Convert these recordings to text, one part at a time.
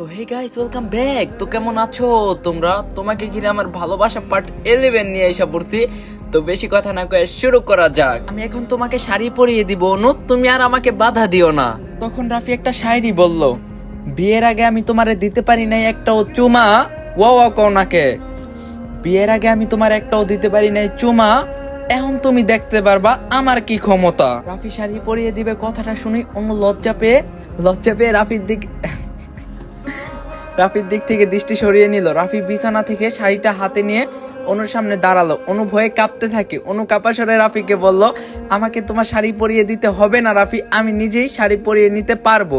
So hey guys welcome back তো কেমন আছো? তোমরা তোমাকে ঘিরে আমার ভালোবাসা পার্ট ইলেভেন নিয়ে এসে পড়ছি। তো বেশি কথা না কয়ে শুরু করা যাক। আমি এখন তোমাকে শাড়ি পরিয়ে দিব অনু তুমি আর আমাকে বাধা দিও না। তখন রাফি একটা শায়রি বলল, বিয়ের আগে আমি তোমারে দিতে পারি নাই একটাও চুমা। ওয়া ওয়া কওনাকে বিয়ের আগে আমি তোমার একটাও দিতে পারি নাই চুমা। এখন তুমি দেখতে পারবা আমার কি ক্ষমতা। রাফি শাড়ি পরিয়ে দিবে কথাটা শুনি অনু লজ্জা পেয়ে লজ্জা পেয়ে রাফির দিক রাফির দিক থেকে দৃষ্টি সরিয়ে নিল। রাফি বিছানা থেকে শাড়িটা হাতে নিয়ে অনুর সামনে দাঁড়াল। অনু ভয়ে কাঁপতে থাকে। অনু কাপা সরে রাফিকে বলল, আমাকে তোমার শাড়ি পরিয়ে দিতে হবে না রাফি, আমি নিজেই শাড়ি পরিয়ে নিতে পারব।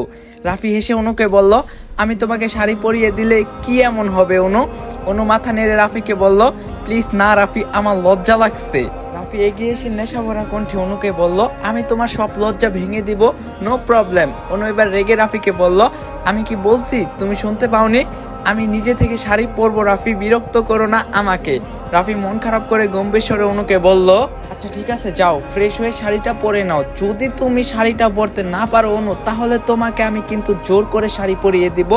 রাফি হেসে অনুকে বলল, আমি তোমাকে শাড়ি পরিয়ে দিলে কি এমন হবে অনু? অনু মাথা নেড়ে রাফিকে বলল, প্লিজ না রাফি, আমার লজ্জা লাগছে। রাফি এগিয়ে এসে নেশা ভরা কণ্ঠে অনুকে বলল, আমি তোমার সব লজ্জা ভেঙে দিব নো প্রবলেম অনু এবার রেগে রাফিকে বলল, আমি কি বলছি? তুমি শুনতে পাওনি? আমি নিজে থেকে শাড়ি পরবো, রাফি, বিরক্ত করো না আমাকে। রাফি মন খারাপ করে গম্ভীর অনুকে বলল আচ্ছা ঠিক আছে, যাও ফ্রেশ হয়ে শাড়িটা পরে নাও। যদি তুমি শাড়িটা পরতে না পারো অনু, তাহলে তোমাকে আমি কিন্তু জোর করে শাড়ি পরিয়ে দিব।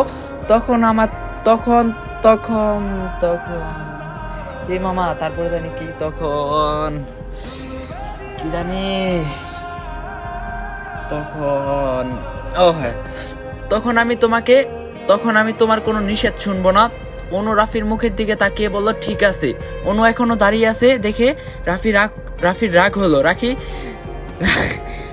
তখন আমার, তখন তখন তখন, এ মামা, তারপরে জানি কি, তখন জানি তখন, ও হ্যাঁ তখন আমি তোমাকে, তখন আমি তোমার কোনো নিষেধ শুনব না। অনু রাফির মুখের দিকে তাকিয়ে বলল, ঠিক আছে। অনু এখনও দাঁড়িয়ে আছে, দেখে রাফি রাগ, রাফির রাগ হলো। রাখি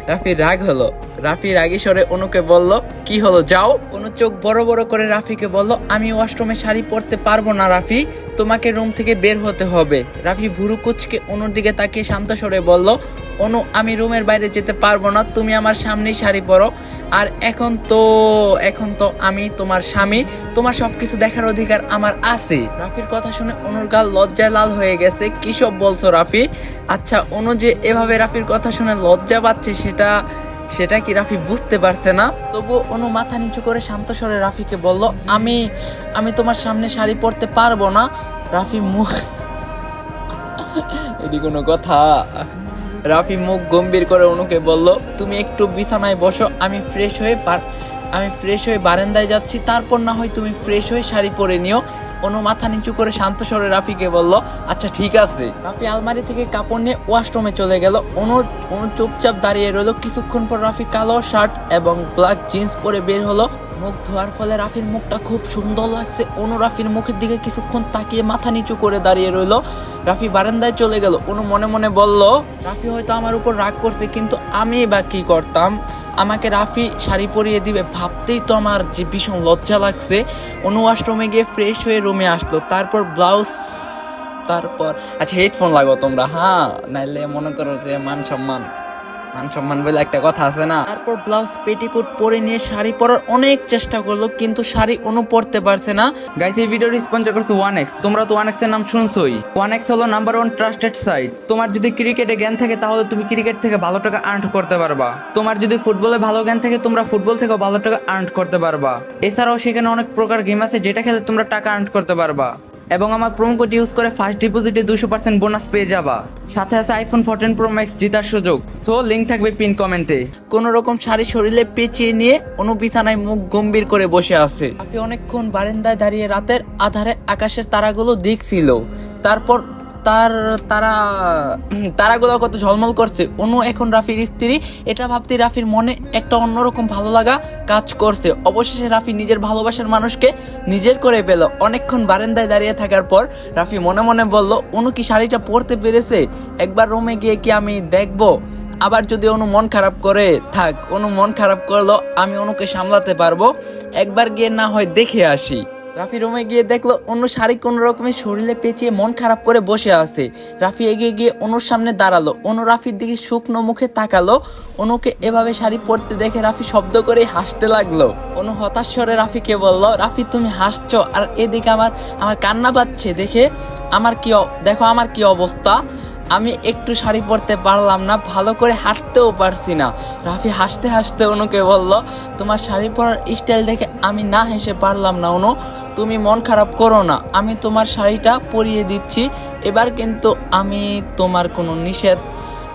রাফির রাগ হলো। রাফি রাগি সরে অনুকে বলল, কি হলো, যাও? অনু চোখ বড় বড় করে রাফিকে বলল, আমি ওয়াশরুমে শাড়ি পরতে পারব না রাফি, তোমাকে রুম থেকে বের হতে হবে। রাফি ভুরু কুচকে অনুর দিকে তাকিয়ে শান্ত সরে বলল, অনু, আমি রুমের বাইরে যেতে পারব না, তুমি আমার সামনেই শাড়ি পরো। আর এখন তো এখন তো আমি তোমার স্বামী, তোমার সব কিছু দেখার অধিকার আমার আছে। রাফির কথা শুনে অনুর গাল লজ্জায় লাল হয়ে গেছে, কি সব বলছো রাফি? আচ্ছা অনু যে এভাবে রাফির কথা শুনে লজ্জা পাচ্ছে, সেটা সেটা কি রাফি বুঝতে পারছে না? তবু অনু মাথা নিচু করে শান্ত স্বরে রাফিকে বলল, আমি আমি তোমার সামনে শাড়ি পরতে পারব না। রাফি মুখ এটি কোনো কথা। রাফি মুখ গম্ভীর করে অনুকে বলল, তুমি একটু বিছানায় বসো, আমি ফ্রেশ হয়ে পার আমি ফ্রেশ হয়ে বারান্দায় যাচ্ছি, তারপর না হয় তুমি ফ্রেশ হয়ে শাড়ি পরে নিও। অনু মাথা নিচু করে শান্ত স্বরে রাফিকে বলল আচ্ছা ঠিক আছে। রাফি আলমারি থেকে কাপড় নিয়ে ওয়াশরুমে চলে গেল। অনু অনু চুপচাপ দাঁড়িয়ে রইল। কিছুক্ষণ পর রাফি কালো শার্ট এবং ব্ল্যাক জিন্স পরে বের হলো। মুখ ধোয়ার ফলে রাফির মুখটা খুব সুন্দর লাগছে। অনু রাফির মুখের দিকে কিছুক্ষণ তাকিয়ে মাথা নিচু করে দাঁড়িয়ে রইল। রাফি বারান্দায় চলে গেল। অনু মনে মনে বলল, রাফি হয়তো আমার উপর রাগ করছে, কিন্তু আমি বা কি করতাম? আমাকে রাফি শাড়ি পরিয়ে দিবে ভাবতেই তো আমার যে ভীষণ লজ্জা লাগছে। অনু ওয়াশরুমে গিয়ে ফ্রেশ হয়ে রুমে আসলো। তারপর ব্লাউজ তারপর আচ্ছা হেডফোন লাগো তোমরা হ্যাঁ? নাইলে মনে করো যে মান সম্মান। মান সম্মান বলে একটা কথা আছে না? তারপর ব্লাউজ, পেটিকোট পরে নিয়ে শাড়ি পরার অনেক চেষ্টা করল, কিন্তু শাড়ি অনু পরতে পারছে না। গাইস এই ভিডিওটি স্পন্সর করছে ওয়ান এক্স তোমরা তো ওয়ান এক্সের নাম শুনছোই। ওয়ান এক্স হলো নাম্বার ওয়ান ট্রাস্টেড সাইট তোমার যদি ক্রিকেটে জ্ঞান থাকে, তাহলে তুমি ক্রিকেট থেকে ভালো টাকা আর্ন করতে পারবা। তোমার যদি ফুটবলে ভালো জ্ঞান থাকে, তোমরা ফুটবল থেকে ভালো টাকা আর্ন করতে পারবা। এছাড়াও সেখানে অনেক প্রকার গেম আছে, যেটা খেলে তোমরা টাকা আর্ন করতে পারবা। এবং আমার প্রোমো কোড ইউজ করে ফার্স্ট ডিপোজিটে দুশো পার্সেন্ট বোনাস পেয়ে যাবা। সাথে আছে আইফোন ফোরটিন প্রো ম্যাক্স জেতার সুযোগ। সো লিঙ্ক থাকবে পিন কমেন্টে কোনো রকম শাড়ি শরীরে পেঁচিয়ে নিয়ে অনু বিছানায় মুখ গম্ভীর করে বসে আছে। আপনি অনেকক্ষণ বারান্দায় দাঁড়িয়ে রাতের আধারে আকাশের তারাগুলো দেখছিল। তারপর তার, তারা তারাগুলো কত ঝলমল করছে। অনু এখন রাফির স্ত্রী। এটা ভাবতে রাফির মনে একটা অন্যরকম ভালো লাগা কাজ করছে। অবশেষে রাফি নিজের ভালোবাসার মানুষকে নিজের করে পেল। অনেকক্ষণ বারান্দায় দাঁড়িয়ে থাকার পর রাফি মনে মনে বলল, অনু কি শাড়িটা পরতে পেরেছে? একবার রুমে গিয়ে কি আমি দেখব? আবার যদি অনু মন খারাপ করে, থাক, অনু মন খারাপ করল, আমি অনুকে সামলাতে পারব। একবার গিয়ে না হয় দেখে আসি। রাফি রুমে গিয়ে দেখল অন্য শাড়ি কোন রকমের শরীরে পেঁচিয়ে মন খারাপ করে বসে আছে। রাফি এগিয়ে গিয়ে অনুর সামনে দাঁড়াল। অনু রাফির দিকে শুকনো মুখে তাকালো। অনুকে এভাবে শাড়ি পরতে দেখে রাফি শব্দ করে হাসতে লাগল। অনু হতাশ স্বরে রাফিকে বলল, রাফি, তুমি হাসছো আর এদিকে আমার আমার কান্না পাচ্ছে দেখে। আমার কি দেখো, আমার কি অবস্থা? আমি একটু শাড়ি পরতে পারলাম না, ভালো করে হাঁটতেও পারছি না। রাফি হাসতে হাসতে অনুকে বলল, তোমার শাড়ি পরার স্টাইল দেখে আমি না হেসে পারলাম না, অনু। তুমি মন খারাপ করো না, আমি তোমার শাড়িটা পরিয়ে দিচ্ছি। এবার কিন্তু আমি তোমার কোনো নিষেধ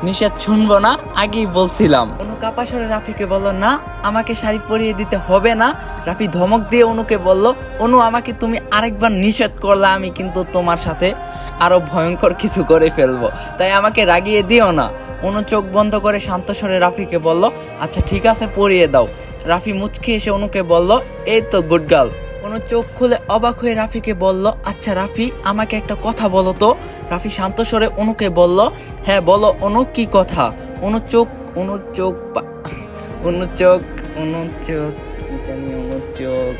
নিষেধ শুনব না, আগেই বলছিলাম। অনু কাপাসরে রাফিকে বলল, না, আমাকে শাড়ি পরিয়ে দিতে হবে না। রাফি ধমক দিয়ে অনুকে বলল, অনু, আমাকে তুমি আরেকবার নিষেধ করলে, আমি কিন্তু তোমার সাথে আরও ভয়ঙ্কর কিছু করে ফেলব। তাই আমাকে রাগিয়ে দিও না। অনু চোখ বন্ধ করে শান্ত স্বরে রাফিকে বলল আচ্ছা ঠিক আছে, পরিয়ে দাও। রাফি মুচকি এসে অনুকে বলল, এই তো গুড গার্ল অনু চোখ খুলে অবাক হয়ে রাফিকে বলল আচ্ছা রাফি, আমাকে একটা কথা বলো তো। রাফি শান্ত স্বরে অনুকে বলল হ্যাঁ বলো, অনু কি কথা? অনু চোখ অনু চোখ অনু চোখ অনু চোখ, কি জানি অনু চোখ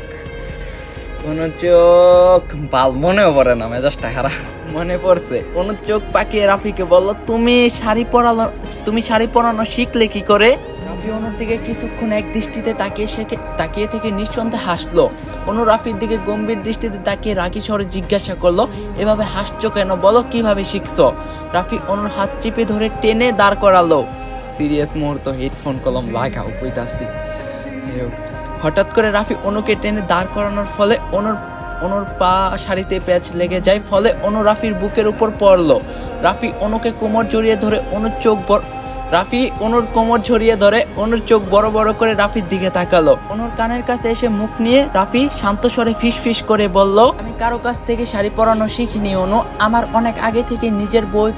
অনু চোখ। বাল মনেও পড়ে না মেজাজটা খারাপ মনে পড়ছে। অনু চোখ পাকিয়ে রাফিকে বলল, তুমি শাড়ি পরানো, তুমি শাড়ি পরানো শিখলে কি করে? রাফি অনুর দিকে কিছুক্ষণ এক দৃষ্টিতে তাকিয়ে শেখে তাকিয়ে থেকে নিঃসন্দেহে হাসলো। অনু রাফির দিকে গম্ভীর দৃষ্টিতে তাকিয়ে রাগি স্বরে জিজ্ঞাসা করল, এভাবে হাসছো কেন? বলো, কীভাবে শিখছো? রাফি অনুর হাত চেপে ধরে টেনে দাঁড় করালো। সিরিয়াস মুহূর্ত, হেডফোন কলম লাগাও, কইতাছি। হোক, হঠাৎ করে রাফি অনুকে টেনে দাঁড় করানোর ফলে অনুর অনুর পা শাড়িতে প্যাচ লেগে যায়, ফলে অনু রাফির বুকের উপর পড়ল। রাফি অনুকে কোমর জড়িয়ে ধরে অনুর চোখ রাফি অনুর কোমর ঝরিয়ে ধরে, অনুর চোখ বড় বড় করে রাফির দিকে তাকালো। অনুর কানের কাছে এসে মুখ নিয়ে রাফি শান্ত স্বরে ফিস ফিস করে বলল, আমি কারও কাছ থেকে শাড়ি পরানো শিখিনি, অনু। আমার অনেক আগে থেকে নিজের বই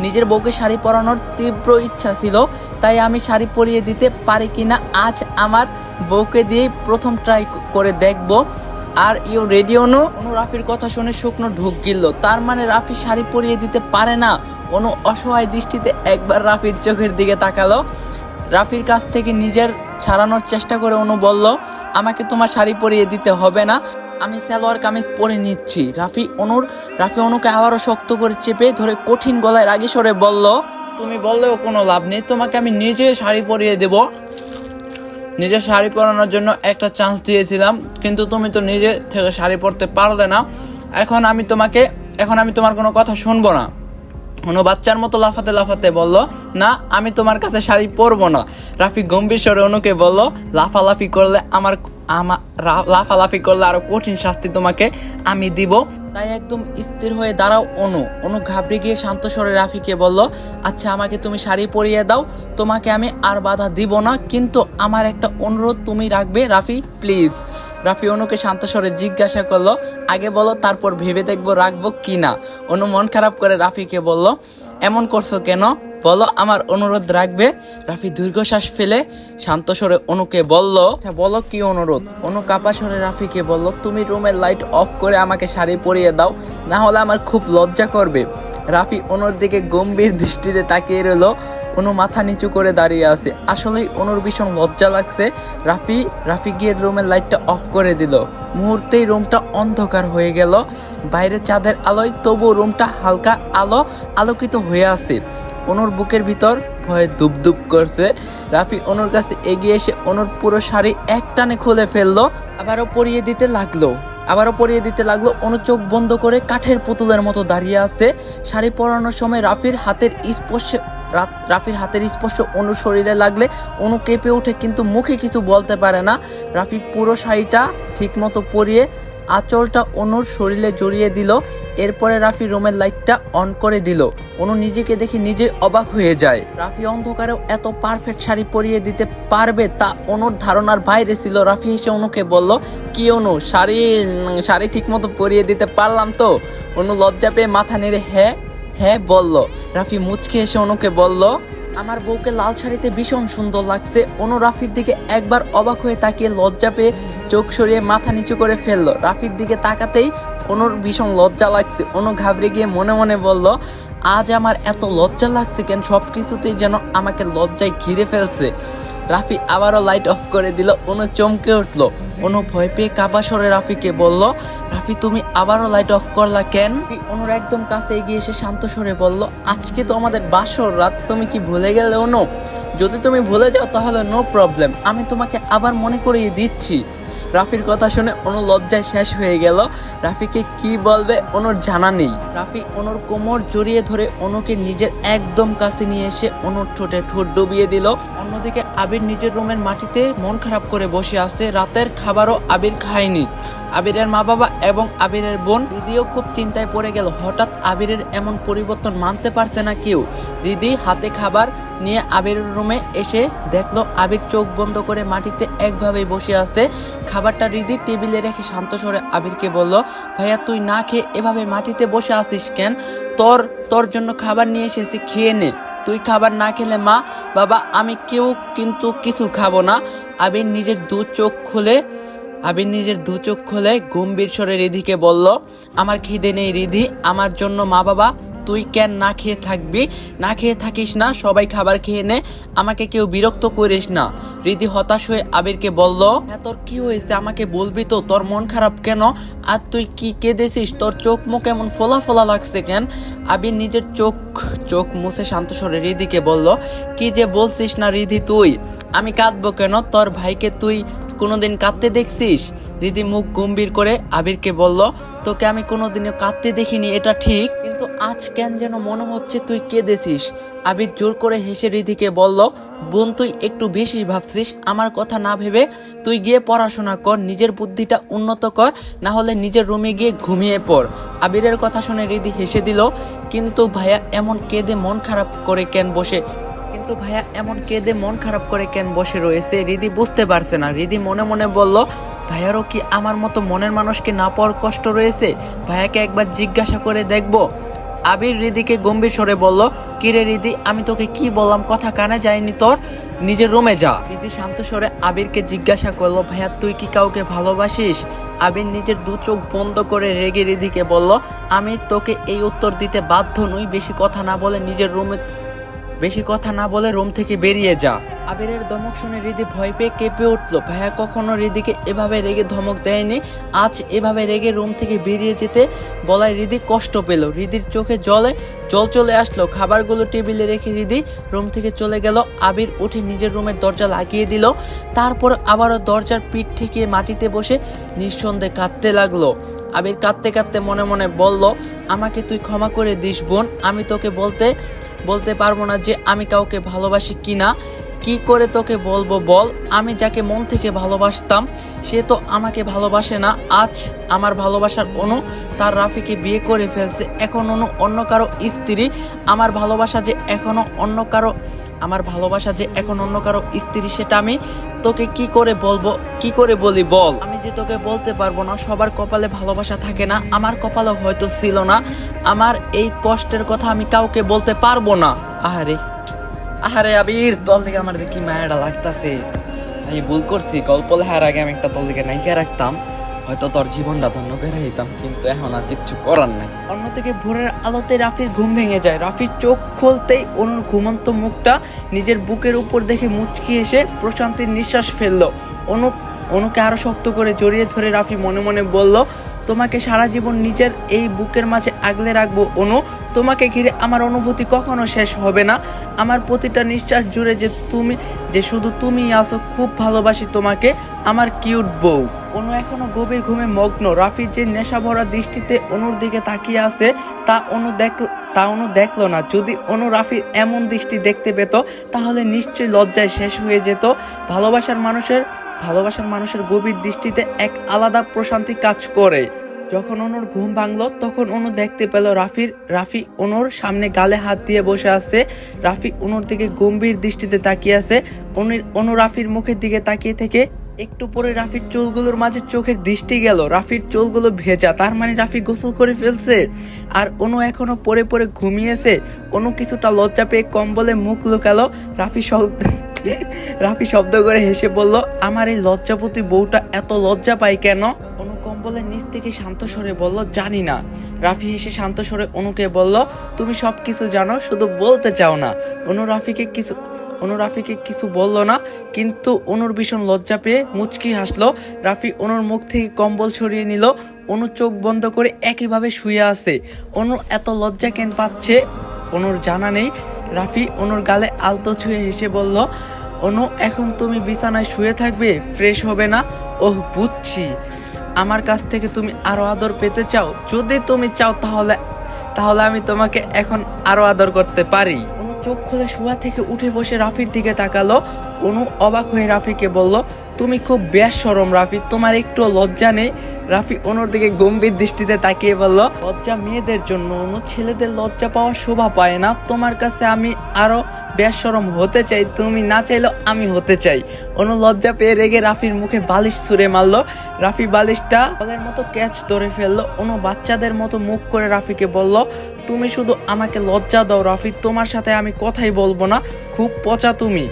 নিজের বউকে শাড়ি পরানোর তীব্র ইচ্ছা ছিল। তাই আমি শাড়ি পরিয়ে দিতে পারি কিনা, আজ আমার বউকে দিয়েই প্রথম ট্রাই করে দেখব। আর ইউ রেডি, অনু? অনু রাফির কথা শুনে শুকনো ঢুক গিলল। তার মানে রাফি শাড়ি পরিয়ে দিতে পারে না। অনু অসহায় দৃষ্টিতে একবার রাফির চোখের দিকে তাকালো। রাফির কাছ থেকে নিজের ছাড়ানোর চেষ্টা করে অনু বলল, আমাকে তোমার শাড়ি পরিয়ে দিতে হবে না। আমি সালোয়ার কামিজ পরে নিচ্ছি। রাফি অনুর, রাফি অনুকে আবারও শক্ত করে চেপে ধরে কঠিন গলায় রাগি সরে বলল, তুমি বললেও কোনো লাভ নেই। তোমাকে আমি নিজে শাড়ি পরিয়ে দেবো। নিজে শাড়ি পরানোর জন্য একটা চান্স দিয়েছিলাম, কিন্তু তুমি তো নিজে থেকে শাড়ি পরতে পারলে না। এখন আমি তোমাকে, এখন আমি তোমার কোনো কথা শুনব না। কোনো বাচ্চার মতো লাফাতে লাফাতে বলল, না, আমি তোমার কাছে শাড়ি পরবো না। রাফি গম্ভীর স্বরে অনুকে বলল, লাফালাফি করলে আমার আমার লাফালাফি করলে আরও কঠিন শাস্তি তোমাকে আমি দিব। তাই একদম স্থির হয়ে দাঁড়াও, অনু। অনু ঘাবড়ে গিয়ে শান্ত স্বরে রাফিকে বলল আচ্ছা আমাকে তুমি শাড়ি পরিয়ে দাও। তোমাকে আমি আর বাধা দিব না, কিন্তু আমার একটা অনুরোধ তুমি রাখবে, রাফি, প্লিজ। রাফি অনুকে শান্ত স্বরে জিজ্ঞাসা করল, আগে বলো, তারপর ভেবে দেখব রাখব কি না? অনু মন খারাপ করে রাফিকে বলল, এমন করছ কেন? বলো, আমার অনুরোধ রাখবে? রাফি দীর্ঘশ্বাস ফেলে শান্ত স্বরে অনুকে বলল আচ্ছা বলো কি অনুরোধ? অনু কাপা স্বরে রাফিকে বলল, তুমি রুমের লাইট অফ করে আমাকে শাড়ি পরিয়ে দাও, না হলে আমার খুব লজ্জা করবে। রাফি অনুর দিকে গম্ভীর দৃষ্টিতে তাকিয়ে রইল অনু মাথা নিচু করে দাঁড়িয়ে আছে। আসলেই অনুর ভীষণ লজ্জা লাগছে। রাফি রাফি গিয়ে রুমের লাইটটা অফ করে দিল। মুহূর্তেই রুমটা অন্ধকার হয়ে গেল। বাইরে চাঁদের আলোয় তবু রুমটা হালকা আলো, আলোকিত হয়ে আছে। অনুর বুকের ভিতর ভয়ে দুপ করছে। রাফি অনুর কাছে এগিয়ে এসে অনুর পুরো শাড়ি এক টানে খুলে ফেলল। আবারও পরিয়ে দিতে লাগল। আবারও পরিয়ে দিতে লাগল। অনু চোখ বন্ধ করে কাঠের পুতুলের মতো দাঁড়িয়ে আছে। শাড়ি পরানোর সময় রাফির হাতের স্পর্শে রাফির হাতের স্পর্শ অনু শরীরে লাগলে অনু কেঁপে ওঠে, কিন্তু মুখে কিছু বলতে পারে না। রাফি পুরো শাড়িটা ঠিকমতো পরিয়ে আঁচলটা অনুর শরীরে জড়িয়ে দিল। এরপরে রাফি রুমের লাইটটা অন করে দিল। অনু নিজেকে দেখে নিজে অবাক হয়ে যায়। রাফি অন্ধকারেও এত পারফেক্ট শাড়ি পরিয়ে দিতে পারবে তা অনুর ধারণার বাইরে ছিল। রাফি এসে অনুকে বলল, কি অনু, শাড়ি শাড়ি ঠিকমতো পরিয়ে দিতে পারলাম তো? অনু লজ্জা পেয়ে মাথা নেড়ে হ্যাঁ। হ্যাঁ বলল। রাফি মুচকে এসে অনুকে বলল, আমার বউকে লাল শাড়িতে ভীষণ সুন্দর লাগছে। অনু রাফির দিকে একবার অবাক হয়ে তাকিয়ে লজ্জা পেয়ে চোখ সরিয়ে মাথা নিচু করে ফেলল। রাফির দিকে তাকাতেই অনুর ভীষণ লজ্জা লাগছে। অনু ঘাবড়ে গিয়ে মনে মনে বলল আজ আমার এত লজ্জা লাগছে কেন? সব কিছুতেই যেন আমাকে লজ্জায় ঘিরে ফেলছে। রাফি আবারও লাইট অফ করে দিল, অনু চমকে উঠল। অনু ভয় পেয়ে কাবা সরে রাফিকে বলল, রাফি, তুমি আবারও লাইট অফ করলা কেন? অনুর একদম কাছে এগিয়ে এসে শান্ত স্বরে বলল, আজকে তো আমাদের বাসর রাত, তুমি কি ভুলে গেলে অনু? যদি তুমি ভুলে যাও তাহলে নো প্রবলেম আমি তোমাকে আবার মনে করিয়ে দিচ্ছি। রাফির কথা শুনে অনু লজ্জায় শেষ হয়ে গেল। রাফিকে কি বলবে অনুর জানা নেই। রাফি অনুর কোমর জড়িয়ে ধরে অনুকে নিজের একদম কাছে নিয়ে এসে অনুর ঠোঁটে ঠোঁট ডুবিয়ে দিল। অন্যদিকে আবির নিজের রুমের মাটিতে মন খারাপ করে বসে আছে। রাতের খাবারও আবির খায়নি। আবিরের মা বাবা এবং আবিরের বোন রিদিও খুব চিন্তায় পড়ে গেল। হঠাৎ আবিরের এমন পরিবর্তন মানতে পারছে না কেউ। রিদি হাতে খাবার নিয়ে আবিরের রুমে এসে দেখল আবির চোখ বন্ধ করে মাটিতে একভাবেই বসে আছে। খাবারটা রিদি টেবিলে রেখে শান্ত স্বরে আবিরকে বলল, ভাইয়া, তুই না খেয়ে এভাবে মাটিতে বসে আসিস কেন? তোর তোর জন্য খাবার নিয়ে এসেছি, খেয়ে নে। তুই খাবার না খেলে মা বাবা আমি কেউ কিন্তু কিছু খাব না। আবির নিজের দু চোখ খুলে আবির নিজের দু চোখ খুলে গম্ভীর স্বরে রিধিকে বলল, আমার খিদে নেই রিধি, আমার জন্য মা বাবা, তুই কেন না খেয়ে থাকবি? না খেয়ে থাকিস না, সবাই খাবার খেয়ে নে, আমাকে কেউ বিরক্ত করিস না। রিধি হতাশ হয়ে আবিরকে বলল হ্যাঁ তোর কি হয়েছে? আমাকে বলবি তো, তোর মন খারাপ কেন? আর তুই কি কেঁদেছিস? তোর চোখ মুখ এমন ফোলা ফোলা লাগছে কেন? আবির নিজের চোখ চোখ মুছে শান্ত স্বরে রিধিকে বলল, কি যে বলছিস না রিধি তুই? আমি কাঁদবো কেন? তোর ভাইকে তুই কোনোদিন কাঁদতে দেখছিস? রিদি মুখ গম্ভীর করে আবিরকে বলল, তোকে আমি কোনোদিনও কাঁদতে দেখিনি, এটা ঠিক। কিন্তু আজ কেন যেন মনে হচ্ছে তুই কেঁদেছিস? আবির জোর করে হেসে রিধিকে বলল, বোন, তুই একটু বেশি ভাবছিস। আমার কথা না ভেবে তুই গিয়ে পড়াশোনা কর, নিজের বুদ্ধিটা উন্নত কর, না হলে নিজের রুমে গিয়ে ঘুমিয়ে পড়। আবিরের কথা শুনে রিদি হেসে দিল, কিন্তু ভাইয়া, এমন কেঁদে মন খারাপ করে কেন বসে? কিন্তু ভাইয়া এমন কেঁদে মন খারাপ করে কেন বসে রয়েছে? রিদি বুঝতে পারছে না। রিদি মনে মনে বলল, ভাইয়ারও কি আমার মতো মনের মানুষকে না পাওয়ার কষ্ট রয়েছে? ভাইয়াকে একবার জিজ্ঞাসা করে দেখব। আবির রিদিকে গম্ভীর স্বরে বলল, কিরে রিদি, আমি তোকে কি বললাম? কথা কানে যায়নি তোর? নিজের রুমে যা। রিদি শান্ত স্বরে আবিরকে জিজ্ঞাসা করল, ভাইয়া, তুই কি কাউকে ভালোবাসিস? আবির নিজের দু চোখ বন্ধ করে রেগে রিদিকে বলল, আমি তোকে এই উত্তর দিতে বাধ্য নই, বেশি কথা না বলে নিজের রুমে বেশি কথা না বলে রুম থেকে বেরিয়ে যা। আবিরের ধমক শুনে রিদি ভয় পেয়ে কেঁপে উঠল। ভাইয়া কখনো রিদিকে এভাবে রেগে ধমক দেয়নি। আজ এভাবে রেগে রুম থেকে বেরিয়ে যেতে বলায় রিদি কষ্ট পেল। রিদির চোখে জলে জল চলে আসলো। খাবারগুলো টেবিলে রেখে রিদি রুম থেকে চলে গেল। আবির উঠে নিজের রুমের দরজা লাগিয়ে দিল। তারপর আবারও দরজার পিঠ ঠেকিয়ে মাটিতে বসে নিঃসন্দেহে কাঁদতে লাগল। আবির কাঁদতে কাঁদতে মনে মনে বলল, আমাকে তুই ক্ষমা করে দিস বোন। আমি তোকে বলতে বলতে পারব না যে আমি কাউকে ভালোবাসি কিনা। কি করে তোকে বলব বল? আমি যাকে মন থেকে ভালোবাসতাম, সে তো আমাকে ভালোবাসে না। আজ আমার ভালোবাসার অনু তার রাফিকে বিয়ে করে ফেলছে। এখন অনু অন্য কারও স্ত্রী। আমার ভালোবাসা যে এখনও অন্য কারও, আমার ভালোবাসা যে এখন অন্য কারও স্ত্রী, সেটা আমি তোকে কি করে বলব? কি করে বলি বল? আমি যে তোকে বলতে পারব না, সবার কপালে ভালোবাসা থাকে না। আমার কপালে হয়তো ছিল না। আমার এই কষ্টের কথা আমি কাউকে বলতে পারব না। আহারে। আহারে আবির তল থেকে আমার দেখি মায়াটা লাগতাছে। আমি ভুল করছি, গল্প লেখার আগে আমি একটা তল থেকে নাইকা রাখতাম। হয়তো তোর জীবনটা ধন্য করে দিতাম, কিন্তু এখন আর কিচ্ছু করার নাই। অন্যদিকে ভোরের আলোতে রাফির ঘুম ভেঙে যায়। রাফির চোখ খুলতেই অনুর ঘুমন্ত মুখটা নিজের বুকের উপর দেখে মুচকি এসে প্রশান্তির নিঃশ্বাস ফেলল। অনু, অনুকে আরও শক্ত করে জড়িয়ে ধরে রাফি মনে মনে বলল তোমাকে সারা জীবন নিজের এই বুকের মাঝে আগলে রাখব, অনু। তোমাকে ঘিরে আমার অনুভূতি কখনো শেষ হবে না। আমার প্রতিটা নিঃশ্বাস জুড়ে যে তুমি, যে শুধু তুমি আসো খুব ভালোবাসি তোমাকে, আমার কিউট বউ। অনু এখনও গভীর ঘুমে মগ্ন। রাফির যে নেশা ভরা দৃষ্টিতে অনুর দিকে তাকিয়ে আছে, তা অনু দেখ তা অনু দেখল না। যদি অনু রাফির এমন দৃষ্টি দেখতে পেত, তাহলে নিশ্চয়ই লজ্জায় শেষ হয়ে যেত। ভালোবাসার মানুষের ভালোবাসার মানুষের গভীর দৃষ্টিতে এক আলাদা প্রশান্তি কাজ করে। যখন অনুর ঘুম ভাঙলো, তখন অনু দেখতে পেল রাফির, রাফি অনুর সামনে গালে হাত দিয়ে বসে আছে। রাফি অনুর দিকে গম্ভীর দৃষ্টিতে তাকিয়ে আছে। অনুর অনু রাফির মুখের দিকে তাকিয়ে থেকে একটু পরে রাফির চুলগুলোর মাঝে চোখের দৃষ্টি গেল। রাফির চুলগুলো ভেজা, তার মানে রাফি গোসল করে ফেলছে। আর অনু এখনও পরে পরে ঘুমিয়েছে। অনু কিছুটা লজ্জা পেয়ে কম্বলে মুখ লুকালো। রাফি সল রাফি শব্দ করে হেসে বলল, আমার এই লজ্জাপতি বউটা এত লজ্জা পায় কেন? অনু কম্বলের নিচ থেকে শান্ত স্বরে বলল, জানি না। রাফি হেসে শান্ত স্বরে অনুকে বলল, তুমি সব কিছু জানো, শুধু বলতে চাও না। অনু রাফিকে কিছু অনু রাফিকে কিছু বলল না, কিন্তু অনুর ভীষণ লজ্জা পেয়ে মুচকি হাসলো। রাফি অনুর মুখ থেকে কম্বল সরিয়ে নিল, অনু চোখ বন্ধ করে একইভাবে শুয়ে আছে। অনু এত লজ্জা কেন পাচ্ছে অনুর জানা নেই। রাফি অনুর গালে আলতো ছুঁয়ে হেসে বলল, অনু, এখন তুমি বিছানায় শুয়ে থাকবে, ফ্রেশ হবে না? ওহ, বুঝছি। আমার কাছ থেকে তুমি আরও আদর পেতে চাও। যদি তুমি চাও তাহলে তাহলে আমি তোমাকে এখন আরও আদর করতে পারি। চোখ খুলে শুয়া থেকে উঠে বসে রাফির দিকে তাকালো। অনু অবাক হয়ে রাফিকে বলল, তুমি খুব বেশ সরম রাফি, তোমার একটু লজ্জা নেই? রাফি অনুর দিকে গম্ভীর দৃষ্টিতে তাকিয়ে বলল, লজ্জা মেয়েদের জন্য অনু, ছেলেদের লজ্জা পাওয়া শোভা পায় না। তোমার কাছে আমি আরও বেশ সরম হতে চাই, তুমি না চাইলেও আমি হতে চাই। অনু লজ্জা পেয়ে রেগে রাফির মুখে বালিশ ছুঁড়ে মারলো। রাফি বালিশটা বলের মতো ক্যাচ ধরে ফেলল। অনু বাচ্চাদের মতো মুখ করে রাফিকে বলল, তুমি শুধু আমাকে লজ্জা দাও রাফি, তোমার সাথে আমি কথাই বলব না, খুব পচা তুমি।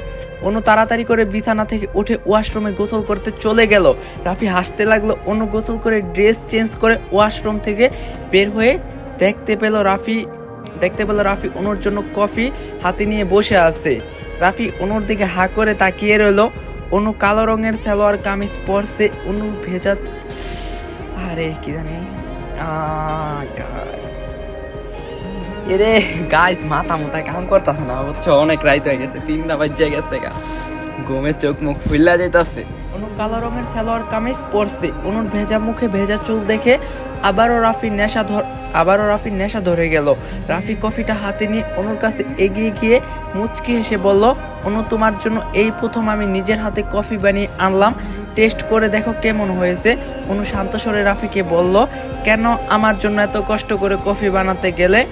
অনু তাড়াতাড়ি করে বিছানা থেকে উঠে ওয়াশরুমে গোসল করতে চলে গেল। রাফি হাসতে লাগল, অনু গোসল করে ড্রেস চেঞ্জ করে ওয়াশরুম থেকে বের হয়ে দেখতে পেল রাফি দেখতে পেল রাফি অনুর জন্য কফি হাতে নিয়ে বসে আছে। রাফি অনুর দিকে হা করে তাকিয়ে রইল। অনু কালো রঙের সালোয়ার কামিজ পরছে। অনু ভেজা আরে, কি জানি? এরে গাইজ মাথা মুথা কাম করতেছে না, বুঝছ? অনেক রাইত হয়ে গেছে, তিনটা বাজে গেছে গা ঘুমে চোখ মুখ ফুল্লা যেতেছে অনু কালো রঙের সালোয়ার কামিজ পরছে। অনুর ভেজা মুখে ভেজা চুল দেখে আবারও রাফি নেশা ধর আবারও রাফির নেশা ধরে গেল। রাফি কফিটা হাতে নিয়ে অনুর কাছে এগিয়ে গিয়ে মুচকি হেসে বলল, অনু, তোমার জন্য এই প্রথম আমি নিজের হাতে কফি বানিয়ে আনলাম। টেস্ট করে দেখো কেমন হয়েছে। অনু শান্তস্বরে রাফিকে বলল, কেন আমার জন্য এত কষ্ট করে কফি বানাতে গেলে?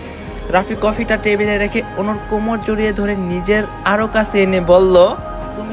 রাফি কফিটা টেবিলে রেখে অনুর কোমর জড়িয়ে ধরে নিজের আরও কাছে এনে বলল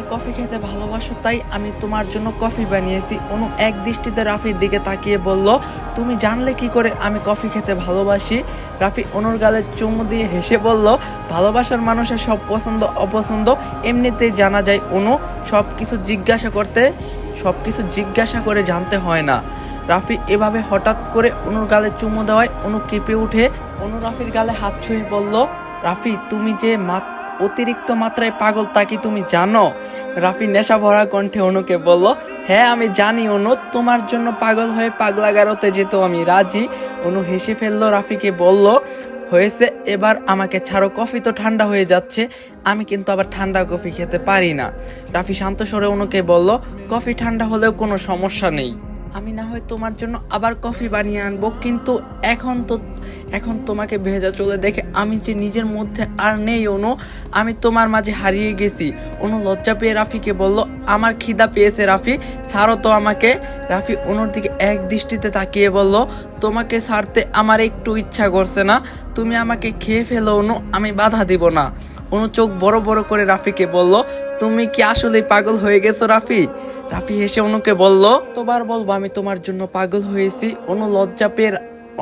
কফি খেতে ভালোবাসো, তাই আমি তোমার জন্য কফি বানিয়েছি। অনু এক দৃষ্টিতে রাফির দিকে তাকিয়ে বলল, তুমি জানলে কি করে আমি কফি খেতে ভালোবাসি? রাফি অনুর গালে চুমু দিয়ে হেসে বলল, ভালোবাসার মানুষের সব পছন্দ, অপছন্দ এমনিতেই জানা যায়, অনু। সব কিছু জিজ্ঞাসা করতে সব কিছু জিজ্ঞাসা করে জানতে হয় না। রাফি এভাবে হঠাৎ করে অনুর গালে চুমু দেওয়ায় অনু কেঁপে উঠে। অনু রাফির গালে হাত ছুঁয়ে বলল, রাফি, তুমি যে মাত- অতিরিক্ত মাত্রায় পাগল তা কি তুমি জানো? রাফি নেশা ভরা কণ্ঠে অনুকে বলল হ্যাঁ আমি জানি, অনু, তোমার জন্য পাগল হয়ে পাগলা গারোতে যেত আমি রাজি। অনু হেসে ফেলল রাফিকে, বলল, হয়েছে, এবার আমাকে ছাড়ো, কফি তো ঠান্ডা হয়ে যাচ্ছে, আমি কিন্তু আবার ঠান্ডা কফি খেতে পারি না। রাফি শান্ত স্বরে অনুকে বলল, কফি ঠান্ডা হলেও কোনো সমস্যা নেই। আমি না হয় তোমার জন্য আবার কফি বানিয়ে আনব, কিন্তু এখন তো, এখন তোমাকে ভেজা চলে দেখে আমি যে নিজের মধ্যে আর নেই, অনু, আমি তোমার মাঝে হারিয়ে গেছি। অনু লজ্জা পেয়ে রাফিকে বলল, আমার খিদা পেয়েছে রাফি, ছাড়ো তো আমাকে। রাফি অনুর দিকে এক দৃষ্টিতে তাকিয়ে বলল, তোমাকে সারতে আমার একটু ইচ্ছা করছে না। তুমি আমাকে খেয়ে ফেলো, অনু, আমি বাধা দিব না। অনু চোখ বড় বড় করে রাফিকে বলল, তুমি কি আসলে পাগল হয়ে গেছো রাফি? রাফি হেসে অনুকে বলল, তোবার বলব, আমি তোমার জন্য পাগল হয়েছি। অনু লজ্জা পেয়ে,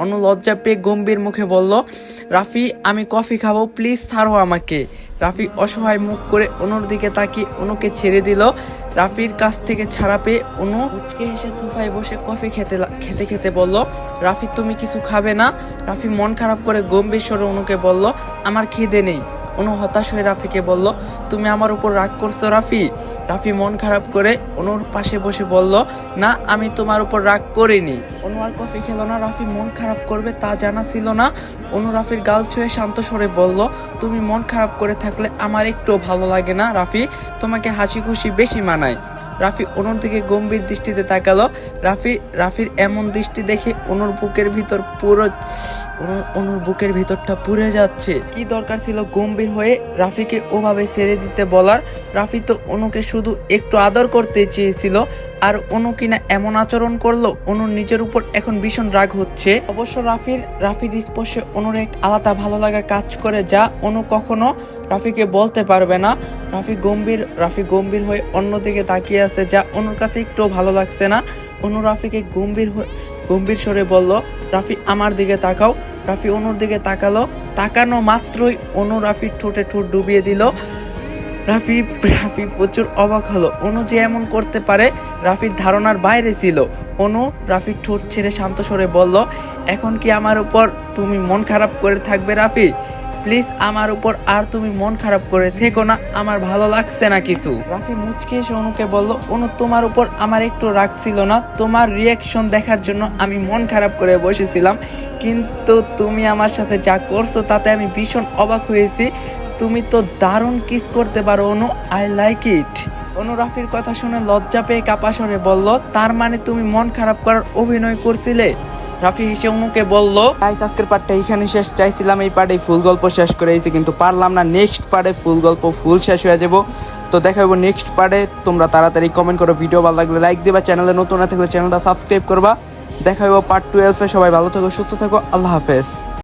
অনু লজ্জা পেয়ে গম্ভীর মুখে বলল, রাফি, আমি কফি খাব, প্লিজ ছাড়ো আমাকে। রাফি অসহায় মুখ করে অনুর দিকে তাকিয়ে অনুকে ছেড়ে দিল। রাফির কাছ থেকে ছাড়া পেয়ে অনু উচকে হেসে সোফায় বসে কফি খেতে খেতে খেতে বলল, রাফি, তুমি কিছু খাবে না? রাফি মন খারাপ করে গম্ভীর স্বরে অনুকে বলল, আমার খিদে নেই। অনু হতাশ হয়ে রাফিকে বলল, তুমি আমার উপর রাগ করছ রাফি? রাফি মন খারাপ করে অনুর পাশে বসে বলল, না, আমি তোমার উপর রাগ করিনি। অনু আর কফি খেলো না, রাফি মন খারাপ করবে তা জানা ছিল না। অনু রাফির গাল ছুঁয়ে শান্ত স্বরে বলল, তুমি মন খারাপ করে থাকলে আমার একটু ভালো লাগে না রাফি? তোমাকে হাসি খুশি বেশি মানায়। রাফি অনুর দিকে গম্ভীর দৃষ্টিতে তাকালো। রাফি, রাফির এমন দৃষ্টি দেখে অনুর বুকের ভিতর পুরো অনুর- বুকের ভিতরটা পুড়ে যাচ্ছে। কি দরকার ছিল গম্ভীর হয়ে রাফিকে ওভাবে ছেড়ে দিতে বলার? রাফি তো অনুকে শুধু একটু আদর করতে চেয়েছিল। আর অনু কিনা এমন আচরণ করল অনুর নিজের উপর এখন ভীষণ রাগ হচ্ছে। অবশ্য রাফির রাফির স্পর্শে অনুর এক আলাদা ভালো লাগা কাজ করে যা অনু কখনো রাফিকে বলতে পারবে না। রাফি গম্ভীর রাফি গম্ভীর হয়ে অন্যদিকে তাকিয়ে আছে যা অনুর কাছে একটু ভালো লাগছে না। অনু রাফিকে গম্ভীর গম্ভীর স্বরে বলল, রাফি, আমার দিকে তাকাও। রাফি অনুর দিকে তাকালো। তাকানো মাত্রই অনু রাফির ঠোঁটে ঠোঁট ডুবিয়ে দিল। রাফি রাফি প্রচুর অবাক হলো। অনু যে এমন করতে পারে, রাফির ধারণার বাইরে ছিল। অনু রাফির ঠোঁট ছেড়ে শান্ত স্বরে বলল, এখন কি আমার উপর তুমি মন খারাপ করে থাকবে রাফি? প্লিজ, আমার উপর আর তুমি মন খারাপ করে থেকো না, আমার ভালো লাগছে না কিছু। রাফি মুচকে এসে অনুকে বলল, অনু, তোমার উপর আমার একটু রাগ ছিল না। তোমার রিয়াকশন দেখার জন্য আমি মন খারাপ করে বসেছিলাম। কিন্তু তুমি আমার সাথে যা করছ, তাতে আমি ভীষণ অবাক হয়েছি। তুমি তো দারুণ কিস করতে পারো, অনু আই লাইক ইট অনু রাফির কথা শুনে লজ্জা পেয়ে কাপাসরে বলল, তার মানে তুমি মন খারাপ করার অভিনয় করছিলে? রাফি হেসে অনুকে বলল গাইস আজকের পার্টটা এখানে শেষ। চাইছিলাম এই পার্টে ফুল গল্প শেষ করে দিতে, কিন্তু পারলাম না। নেক্সট পার্টে ফুল গল্প ফুল শেষ হয়ে যাব। তো দেখা হব নেক্সট পার্টে তোমরা তাড়াতাড়ি কমেন্ট করো। ভিডিও ভালো লাগলে লাইক দিবা। চ্যানেলে নতুন না থাকলে চ্যানেলটা সাবস্ক্রাইব করবা। দেখা হব পার্ট টুয়েলভে সবাই ভালো থাকো, সুস্থ থাকো। আল্লাহ হাফেজ।